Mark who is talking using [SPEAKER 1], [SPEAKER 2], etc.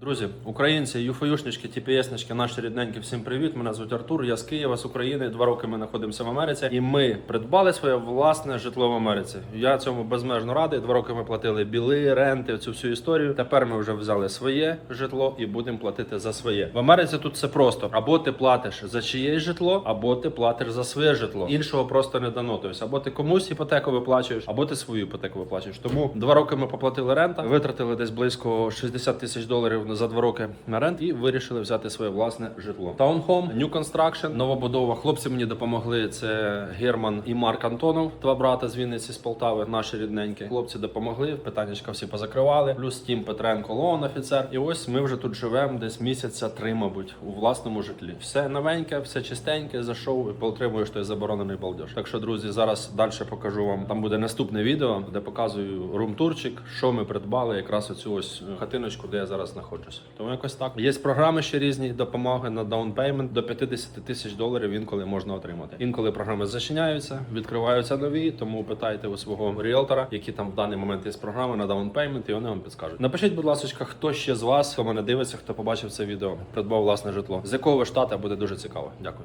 [SPEAKER 1] Друзі, українці, юфоюшнички, тіпієснички, наші рідненькі, всім привіт. Мене звуть Артур, я з Києва, з України. Два роки ми знаходимося в Америці, і ми придбали своє власне житло в Америці. Я цьому безмежно радий. Два роки ми платили біли, ренти, цю всю історію. Тепер ми вже взяли своє житло і будемо платити за своє. В Америці тут все просто: або ти платиш за чиєсь житло, або ти платиш за своє житло. Іншого просто не дано. Тобто, або ти комусь іпотеку виплачуєш, або ти свою іпотеку виплачуєш. Тому два роки ми поплатили рента, витратили десь близько 60 тисяч доларів за два роки на рент і вирішили взяти своє власне житло. Таунхом, New Construction, новобудова. Хлопці мені допомогли. Це Герман і Марк Антонов, два брата з Вінниці з Полтави, наші рідненькі. Хлопці допомогли. Питаннячка всі позакривали. Плюс Тім Петренко, Лоун офіцер. І ось ми вже тут живемо десь місяця три, мабуть, у власному житлі. Все новеньке, все чистеньке. Зайшов і отримуєш той заборонений балдеж. Так що, друзі, зараз далі покажу вам. Там буде наступне відео, де показую румтурчик, що ми придбали, якраз оцю ось е, хатиночку, де я зараз знаходжусь. Тому якось так. Є програми ще різні допомоги на даунпеймент до 50 тисяч доларів. Інколи можна отримати. Інколи програми зачиняються, відкриваються нові. Тому питайте у свого ріелтора, які там в даний момент є програми на даунпеймент, і вони вам підскажуть. Напишіть, будь ласка, хто ще з вас, хто мене дивиться, хто побачив це відео, придбав власне житло. З якого ви штата буде дуже цікаво. Дякую.